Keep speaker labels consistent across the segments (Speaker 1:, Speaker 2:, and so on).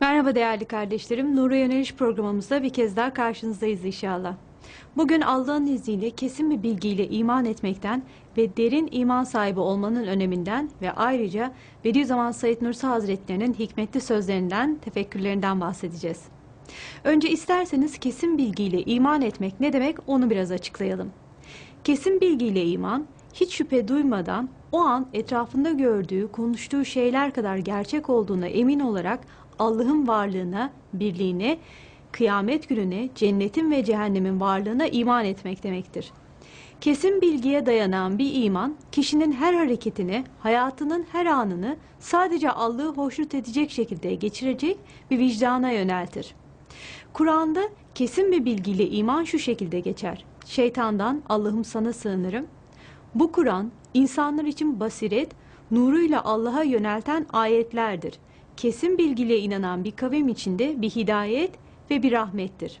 Speaker 1: Merhaba değerli kardeşlerim. Nur'a Yöneliş programımızda bir kez daha karşınızdayız inşallah. Bugün Allah'ın izniyle kesin bir bilgiyle iman etmekten ve derin iman sahibi olmanın öneminden ve ayrıca Bediüzzaman Said Nursi Hazretlerinin hikmetli sözlerinden, tefekkürlerinden bahsedeceğiz. Önce isterseniz kesin bilgiyle iman etmek ne demek onu biraz açıklayalım. Kesin bilgiyle iman, hiç şüphe duymadan o an etrafında gördüğü, konuştuğu şeyler kadar gerçek olduğuna emin olarak Allah'ın varlığına, birliğine, kıyamet gününe, cennetin ve cehennemin varlığına iman etmek demektir. Kesin bilgiye dayanan bir iman, kişinin her hareketini, hayatının her anını sadece Allah'ı hoşnut edecek şekilde geçirecek bir vicdana yöneltir. Kur'an'da kesin bir bilgiyle iman şu şekilde geçer. Şeytandan Allah'ım sana sığınırım. Bu Kur'an insanlar için basiret, nuruyla Allah'a yönelten ayetlerdir. Kesin bilgiyle inanan bir kavim içinde bir hidayet ve bir rahmettir.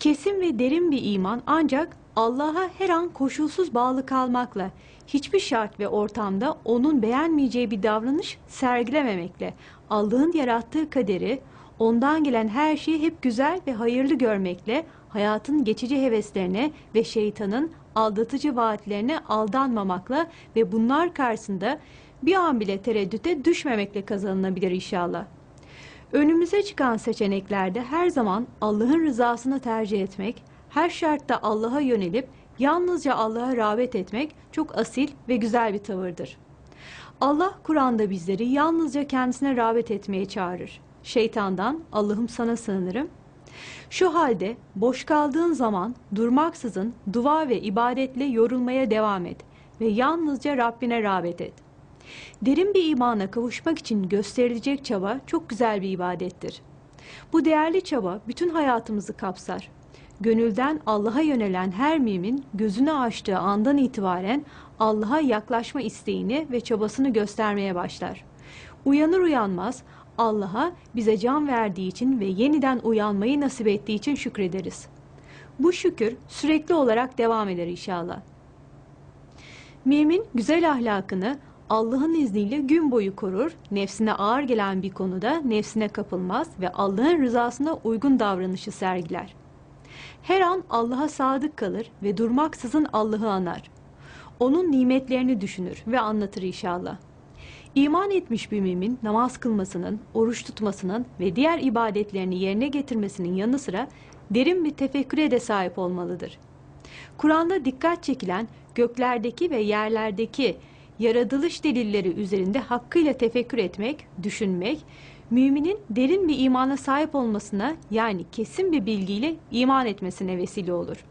Speaker 1: Kesin ve derin bir iman ancak Allah'a her an koşulsuz bağlı kalmakla, hiçbir şart ve ortamda onun beğenmeyeceği bir davranış sergilememekle, Allah'ın yarattığı kaderi, ondan gelen her şeyi hep güzel ve hayırlı görmekle, hayatın geçici heveslerine ve şeytanın aldatıcı vaatlerine aldanmamakla ve bunlar karşısında bir an bile tereddüte düşmemekle kazanılabilir inşallah. Önümüze çıkan seçeneklerde her zaman Allah'ın rızasını tercih etmek, her şartta Allah'a yönelip yalnızca Allah'a rağbet etmek çok asil ve güzel bir tavırdır. Allah Kur'an'da bizleri yalnızca kendisine rağbet etmeye çağırır. Şeytandan Allah'ım sana sığınırım. Şu halde boş kaldığın zaman durmaksızın dua ve ibadetle yorulmaya devam et ve yalnızca Rabbine rağbet et. Derin bir imana kavuşmak için gösterilecek çaba çok güzel bir ibadettir. Bu değerli çaba bütün hayatımızı kapsar. Gönülden Allah'a yönelen her mümin gözünü açtığı andan itibaren Allah'a yaklaşma isteğini ve çabasını göstermeye başlar. Uyanır uyanmaz Allah'a bize can verdiği için ve yeniden uyanmayı nasip ettiği için şükrederiz. Bu şükür sürekli olarak devam eder inşallah. Mümin güzel ahlakını Allah'ın izniyle gün boyu korur, nefsine ağır gelen bir konuda nefsine kapılmaz ve Allah'ın rızasına uygun davranışı sergiler. Her an Allah'a sadık kalır ve durmaksızın Allah'ı anar. Onun nimetlerini düşünür ve anlatır inşallah. İman etmiş bir mümin namaz kılmasının, oruç tutmasının ve diğer ibadetlerini yerine getirmesinin yanı sıra derin bir tefekküre de sahip olmalıdır. Kur'an'da dikkat çekilen göklerdeki ve yerlerdeki yaratılış delilleri üzerinde hakkıyla tefekkür etmek, düşünmek, müminin derin bir imana sahip olmasına yani kesin bir bilgiyle iman etmesine vesile olur.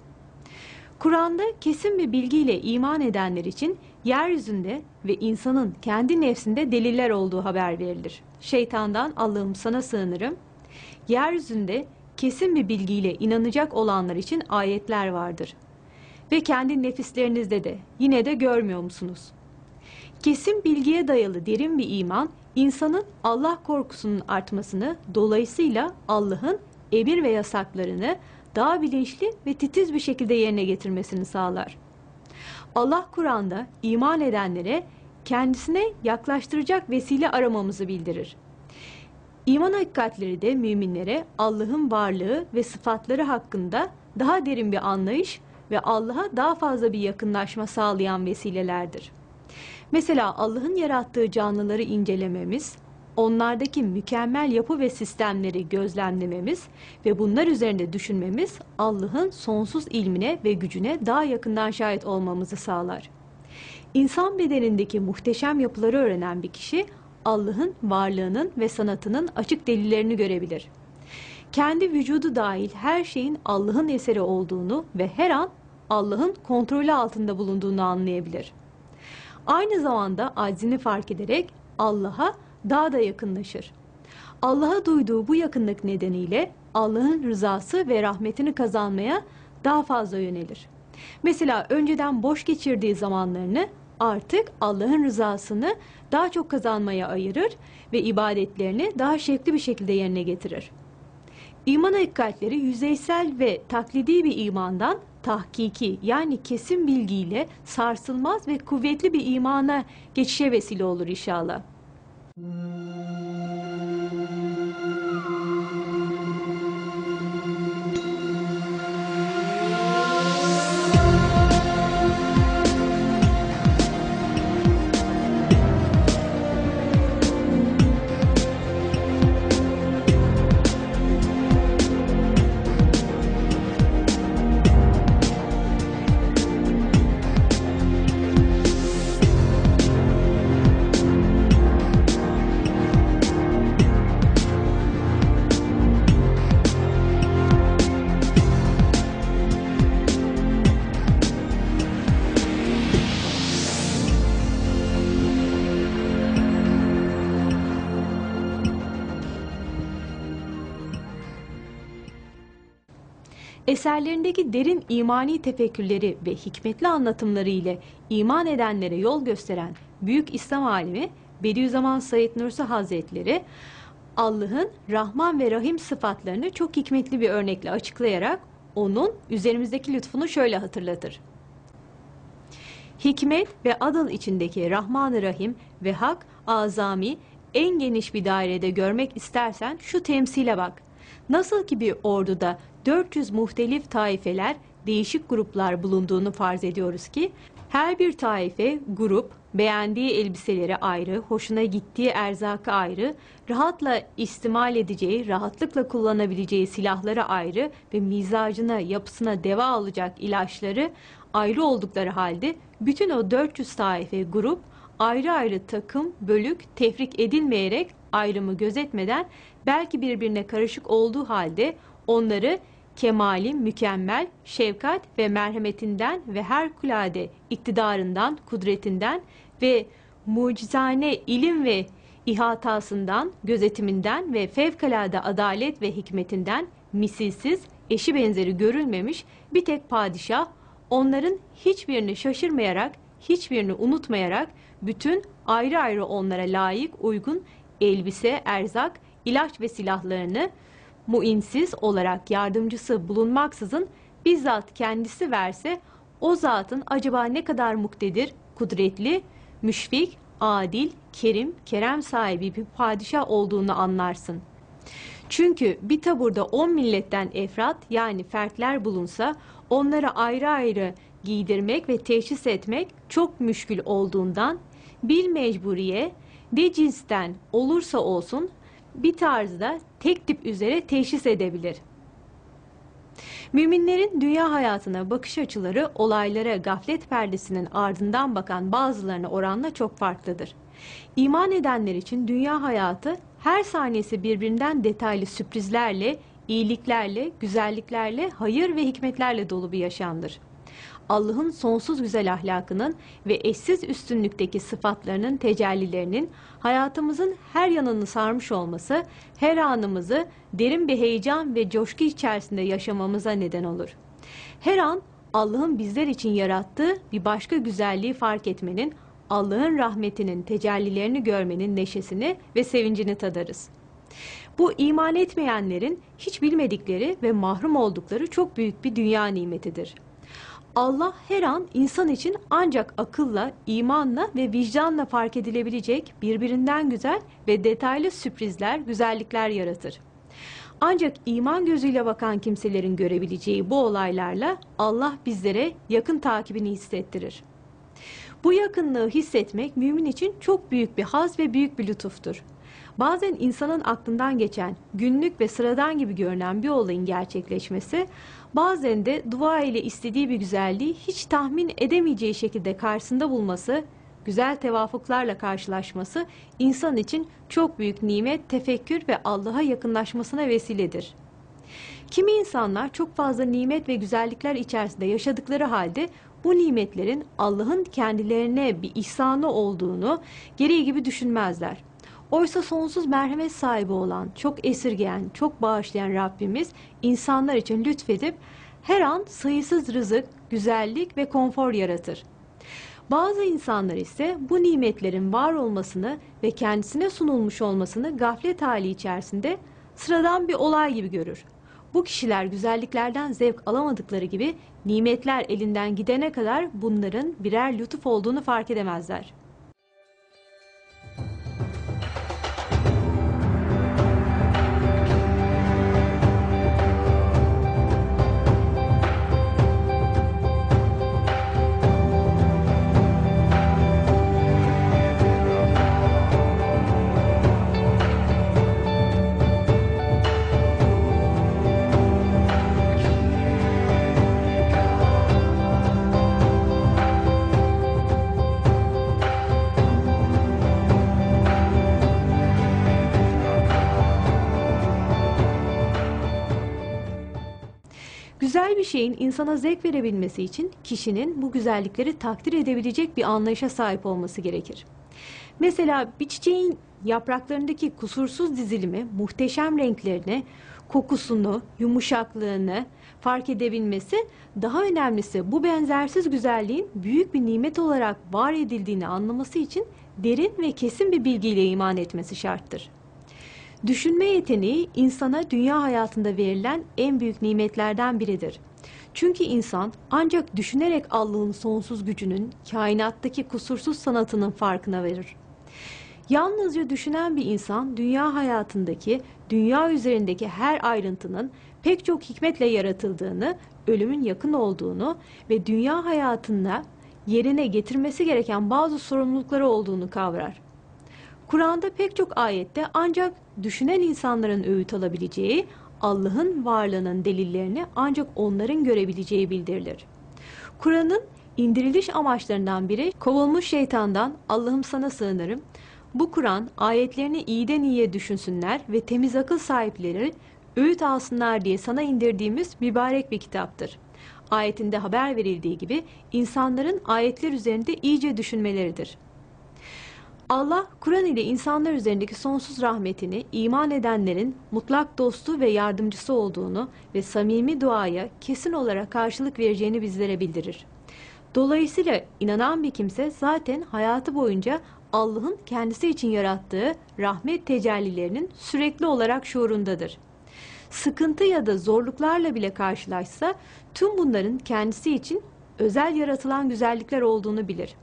Speaker 1: Kur'an'da kesin bir bilgiyle iman edenler için yeryüzünde ve insanın kendi nefsinde deliller olduğu haber verilir. Şeytandan Allah'ım sana sığınırım. Yeryüzünde kesin bir bilgiyle inanacak olanlar için ayetler vardır. Ve kendi nefislerinizde de yine de görmüyor musunuz? Kesin bilgiye dayalı derin bir iman, insanın Allah korkusunun artmasını, dolayısıyla Allah'ın emir ve yasaklarını daha bilinçli ve titiz bir şekilde yerine getirmesini sağlar. Allah Kur'an'da iman edenlere kendisine yaklaştıracak vesile aramamızı bildirir. İman hakikatleri de müminlere Allah'ın varlığı ve sıfatları hakkında daha derin bir anlayış ve Allah'a daha fazla bir yakınlaşma sağlayan vesilelerdir. Mesela Allah'ın yarattığı canlıları incelememiz, onlardaki mükemmel yapı ve sistemleri gözlemlememiz ve bunlar üzerinde düşünmemiz Allah'ın sonsuz ilmine ve gücüne daha yakından şahit olmamızı sağlar. İnsan bedenindeki muhteşem yapıları öğrenen bir kişi Allah'ın varlığının ve sanatının açık delillerini görebilir. Kendi vücudu dahil her şeyin Allah'ın eseri olduğunu ve her an Allah'ın kontrolü altında bulunduğunu anlayabilir. Aynı zamanda aczini fark ederek Allah'a daha da yakınlaşır. Allah'a duyduğu bu yakınlık nedeniyle Allah'ın rızası ve rahmetini kazanmaya daha fazla yönelir. Mesela önceden boş geçirdiği zamanlarını artık Allah'ın rızasını daha çok kazanmaya ayırır ve ibadetlerini daha şevkli bir şekilde yerine getirir. İman hakikatleri yüzeysel ve taklidi bir imandan tahkiki yani kesin bilgiyle sarsılmaz ve kuvvetli bir imana geçişe vesile olur inşallah. Eserlerindeki derin imani tefekkürleri ve hikmetli anlatımları ile iman edenlere yol gösteren büyük İslam alimi Bediüzzaman Said Nursi Hazretleri Allah'ın Rahman ve Rahim sıfatlarını çok hikmetli bir örnekle açıklayarak onun üzerimizdeki lütfunu şöyle hatırlatır. Hikmet ve adıl içindeki Rahman-ı Rahim ve Hak azami en geniş bir dairede görmek istersen şu temsile bak. Nasıl ki bir orduda 400 muhtelif taifeler, değişik gruplar bulunduğunu farz ediyoruz ki, her bir taife, grup, beğendiği elbiseleri ayrı, hoşuna gittiği erzakı ayrı, rahatla istimal edeceği, rahatlıkla kullanabileceği silahları ayrı ve mizacına, yapısına deva alacak ilaçları ayrı oldukları halde bütün o 400 taife, grup ayrı ayrı takım, bölük, tefrik edilmeyerek ayrımı gözetmeden belki birbirine karışık olduğu halde onları kemalin mükemmel şefkat ve merhametinden ve harikulade iktidarından, kudretinden ve mucizane ilim ve ihatasından, gözetiminden ve fevkalade adalet ve hikmetinden misilsiz, eşi benzeri görülmemiş bir tek padişah onların hiçbirini şaşırmayarak, hiçbirini unutmayarak bütün ayrı ayrı onlara layık, uygun elbise, erzak, ilaç ve silahlarını muinsiz olarak yardımcısı bulunmaksızın bizzat kendisi verse o zatın acaba ne kadar muktedir, kudretli, müşfik, adil, kerim, kerem sahibi bir padişah olduğunu anlarsın. Çünkü bir taburda on milletten efrat yani fertler bulunsa onlara ayrı ayrı giydirmek ve teşhis etmek çok müşkül olduğundan bil mecburiye de cinsten olursa olsun bir tarzda tek tip üzere teşhis edebilir. Müminlerin dünya hayatına bakış açıları olaylara gaflet perdesinin ardından bakan bazılarına oranla çok farklıdır. İman edenler için dünya hayatı her saniyesi birbirinden detaylı sürprizlerle, iyiliklerle, güzelliklerle, hayır ve hikmetlerle dolu bir yaşamdır. Allah'ın sonsuz güzel ahlakının ve eşsiz üstünlükteki sıfatlarının tecellilerinin hayatımızın her yanını sarmış olması her anımızı derin bir heyecan ve coşku içerisinde yaşamamıza neden olur. Her an Allah'ın bizler için yarattığı bir başka güzelliği fark etmenin, Allah'ın rahmetinin tecellilerini görmenin neşesini ve sevincini tadarız. Bu iman etmeyenlerin hiç bilmedikleri ve mahrum oldukları çok büyük bir dünya nimetidir. Allah her an insan için ancak akılla, imanla ve vicdanla fark edilebilecek birbirinden güzel ve detaylı sürprizler, güzellikler yaratır. Ancak iman gözüyle bakan kimselerin görebileceği bu olaylarla Allah bizlere yakın takibini hissettirir. Bu yakınlığı hissetmek mümin için çok büyük bir haz ve büyük bir lütuftur. Bazen insanın aklından geçen, günlük ve sıradan gibi görünen bir olayın gerçekleşmesi, bazen de dua ile istediği bir güzelliği hiç tahmin edemeyeceği şekilde karşısında bulması, güzel tevafuklarla karşılaşması insan için çok büyük nimet, tefekkür ve Allah'a yakınlaşmasına vesiledir. Kimi insanlar çok fazla nimet ve güzellikler içerisinde yaşadıkları halde bu nimetlerin Allah'ın kendilerine bir ihsanı olduğunu gereği gibi düşünmezler. Oysa sonsuz merhamet sahibi olan, çok esirgeyen, çok bağışlayan Rabbimiz insanlar için lütfedip her an sayısız rızık, güzellik ve konfor yaratır. Bazı insanlar ise bu nimetlerin var olmasını ve kendisine sunulmuş olmasını gaflet hali içerisinde sıradan bir olay gibi görür. Bu kişiler güzelliklerden zevk alamadıkları gibi nimetler elinden gidene kadar bunların birer lütuf olduğunu fark edemezler. Güzel bir şeyin insana zevk verebilmesi için kişinin bu güzellikleri takdir edebilecek bir anlayışa sahip olması gerekir. Mesela bir çiçeğin yapraklarındaki kusursuz dizilimi, muhteşem renklerini, kokusunu, yumuşaklığını fark edebilmesi, daha önemlisi bu benzersiz güzelliğin büyük bir nimet olarak var edildiğini anlaması için derin ve kesin bir bilgiyle iman etmesi şarttır. Düşünme yeteneği insana dünya hayatında verilen en büyük nimetlerden biridir. Çünkü insan ancak düşünerek Allah'ın sonsuz gücünün, kainattaki kusursuz sanatının farkına verir. Yalnızca düşünen bir insan dünya hayatındaki, dünya üzerindeki her ayrıntının pek çok hikmetle yaratıldığını, ölümün yakın olduğunu ve dünya hayatında yerine getirmesi gereken bazı sorumlulukları olduğunu kavrar. Kur'an'da pek çok ayette ancak düşünen insanların öğüt alabileceği, Allah'ın varlığının delillerini ancak onların görebileceği bildirilir. Kur'an'ın indiriliş amaçlarından biri kovulmuş şeytandan Allah'ım sana sığınırım. Bu Kur'an ayetlerini iyiden iyiye düşünsünler ve temiz akıl sahipleri öğüt alsınlar diye sana indirdiğimiz mübarek bir kitaptır. Ayetinde haber verildiği gibi insanların ayetler üzerinde iyice düşünmeleridir. Allah Kur'an ile insanlar üzerindeki sonsuz rahmetini iman edenlerin mutlak dostu ve yardımcısı olduğunu ve samimi duaya kesin olarak karşılık vereceğini bizlere bildirir. Dolayısıyla inanan bir kimse zaten hayatı boyunca Allah'ın kendisi için yarattığı rahmet tecellilerinin sürekli olarak şuurundadır. Sıkıntı ya da zorluklarla bile karşılaşsa tüm bunların kendisi için özel yaratılan güzellikler olduğunu bilir.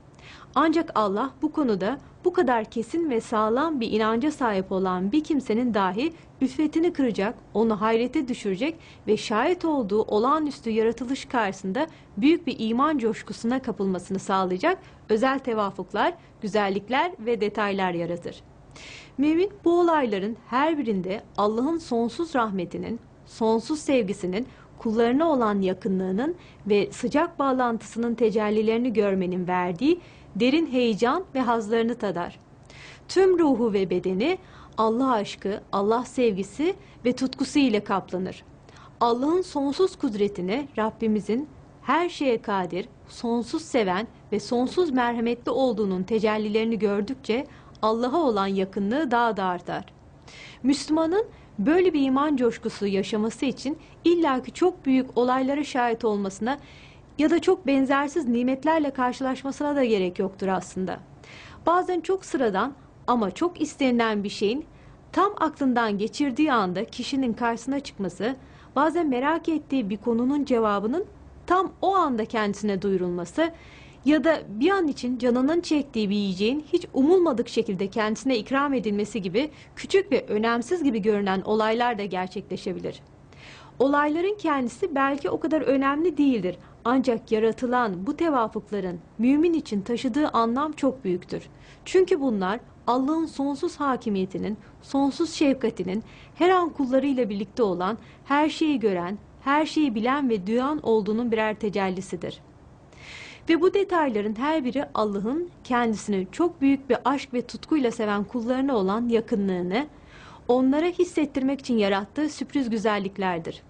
Speaker 1: Ancak Allah bu konuda bu kadar kesin ve sağlam bir inanca sahip olan bir kimsenin dahi üffetini kıracak, onu hayrete düşürecek ve şahit olduğu olağanüstü yaratılış karşısında büyük bir iman coşkusuna kapılmasını sağlayacak özel tevafuklar, güzellikler ve detaylar yaratır. Mümin bu olayların her birinde Allah'ın sonsuz rahmetinin, sonsuz sevgisinin, kullarına olan yakınlığının ve sıcak bağlantısının tecellilerini görmenin verdiği derin heyecan ve hazlarını tadar. Tüm ruhu ve bedeni Allah aşkı, Allah sevgisi ve tutkusu ile kaplanır. Allah'ın sonsuz kudretini Rabbimizin her şeye kadir, sonsuz seven ve sonsuz merhametli olduğunun tecellilerini gördükçe Allah'a olan yakınlığı daha da artar. Müslümanın böyle bir iman coşkusu yaşaması için illaki çok büyük olaylara şahit olmasına ya da çok benzersiz nimetlerle karşılaşmasına da gerek yoktur aslında. Bazen çok sıradan ama çok istenilen bir şeyin tam aklından geçirdiği anda kişinin karşısına çıkması, bazen merak ettiği bir konunun cevabının tam o anda kendisine duyurulması ya da bir an için canının çektiği bir yiyeceğin hiç umulmadık şekilde kendisine ikram edilmesi gibi küçük ve önemsiz gibi görünen olaylar da gerçekleşebilir. Olayların kendisi belki o kadar önemli değildir ancak yaratılan bu tevafukların mümin için taşıdığı anlam çok büyüktür. Çünkü bunlar Allah'ın sonsuz hakimiyetinin, sonsuz şefkatinin her an kullarıyla birlikte olan, her şeyi gören, her şeyi bilen ve duyan olduğunun birer tecellisidir. Ve bu detayların her biri Allah'ın kendisini çok büyük bir aşk ve tutkuyla seven kullarına olan yakınlığını, onlara hissettirmek için yarattığı sürpriz güzelliklerdir.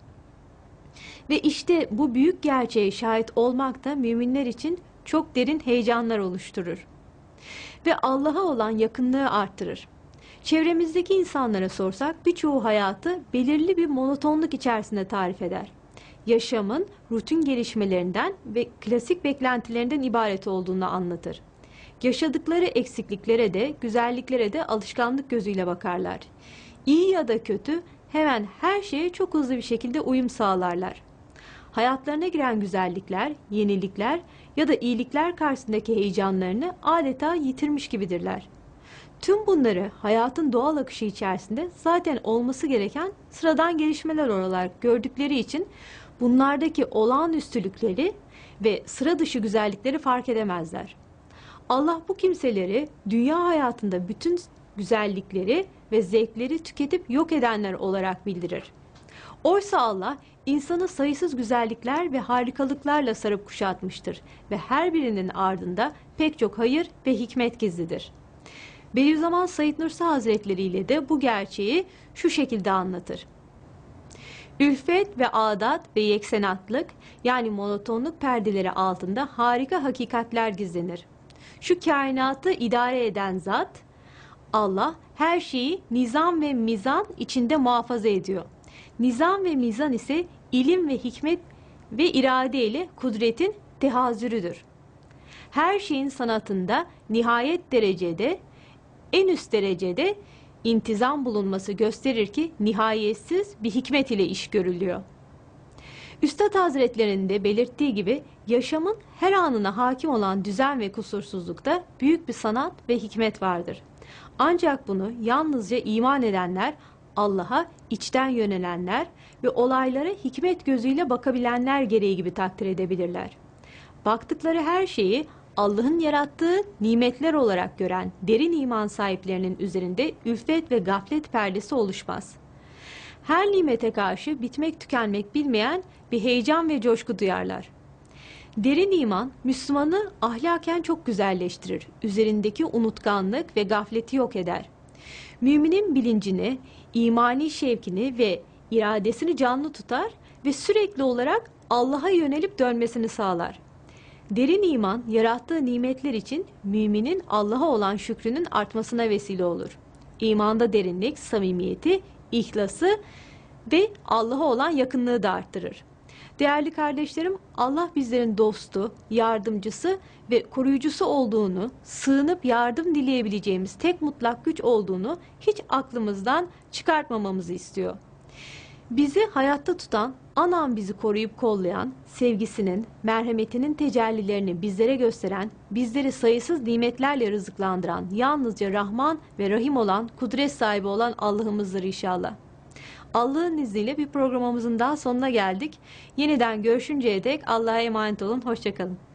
Speaker 1: Ve işte bu büyük gerçeğe şahit olmak da müminler için çok derin heyecanlar oluşturur. Ve Allah'a olan yakınlığı arttırır. Çevremizdeki insanlara sorsak birçoğu hayatı belirli bir monotonluk içerisinde tarif eder. Yaşamın rutin gelişmelerinden ve klasik beklentilerinden ibaret olduğunu anlatır. Yaşadıkları eksikliklere de güzelliklere de alışkanlık gözüyle bakarlar. İyi ya da kötü hemen her şeye çok hızlı bir şekilde uyum sağlarlar. Hayatlarına giren güzellikler, yenilikler ya da iyilikler karşısındaki heyecanlarını adeta yitirmiş gibidirler. Tüm bunları hayatın doğal akışı içerisinde zaten olması gereken sıradan gelişmeler olarak gördükleri için bunlardaki olağanüstülükleri ve sıra dışı güzellikleri fark edemezler. Allah bu kimseleri dünya hayatında bütün güzellikleri ve zevkleri tüketip yok edenler olarak bildirir. Oysa Allah insanı sayısız güzellikler ve harikalıklarla sarıp kuşatmıştır ve her birinin ardında pek çok hayır ve hikmet gizlidir. Bediüzzaman Said Nursi Hazretleri ile de bu gerçeği şu şekilde anlatır. Ülfet ve adat ve yeksenatlık yani monotonluk perdeleri altında harika hakikatler gizlenir. Şu kainatı idare eden zat Allah her şeyi nizam ve mizan içinde muhafaza ediyor. Nizam ve mizan ise ilim ve hikmet ve irade ile kudretin tehazürüdür. Her şeyin sanatında nihayet derecede, en üst derecede intizam bulunması gösterir ki nihayetsiz bir hikmet ile iş görülüyor. Üstad Hazretlerinin de belirttiği gibi yaşamın her anına hakim olan düzen ve kusursuzlukta büyük bir sanat ve hikmet vardır. Ancak bunu yalnızca iman edenler, Allah'a içten yönelenler ve olaylara hikmet gözüyle bakabilenler gereği gibi takdir edebilirler. Baktıkları her şeyi Allah'ın yarattığı nimetler olarak gören derin iman sahiplerinin üzerinde ülfet ve gaflet perdesi oluşmaz. Her nimete karşı bitmek tükenmek bilmeyen bir heyecan ve coşku duyarlar. Derin iman Müslümanı ahlaken çok güzelleştirir. Üzerindeki unutkanlık ve gafleti yok eder. Müminin bilincini, imani şevkini ve iradesini canlı tutar ve sürekli olarak Allah'a yönelip dönmesini sağlar. Derin iman yarattığı nimetler için müminin Allah'a olan şükrünün artmasına vesile olur. İmanda derinlik, samimiyeti, ihlası ve Allah'a olan yakınlığı da arttırır. Değerli kardeşlerim, Allah bizlerin dostu, yardımcısı ve koruyucusu olduğunu, sığınıp yardım dileyebileceğimiz tek mutlak güç olduğunu hiç aklımızdan çıkartmamamızı istiyor. Bizi hayatta tutan, anan bizi koruyup kollayan, sevgisinin, merhametinin tecellilerini bizlere gösteren, bizleri sayısız nimetlerle rızıklandıran, yalnızca Rahman ve Rahim olan, kudret sahibi olan Allah'ımızdır inşallah. Allah'ın izniyle bir programımızın daha sonuna geldik. Yeniden görüşünceye dek Allah'a emanet olun. Hoşçakalın.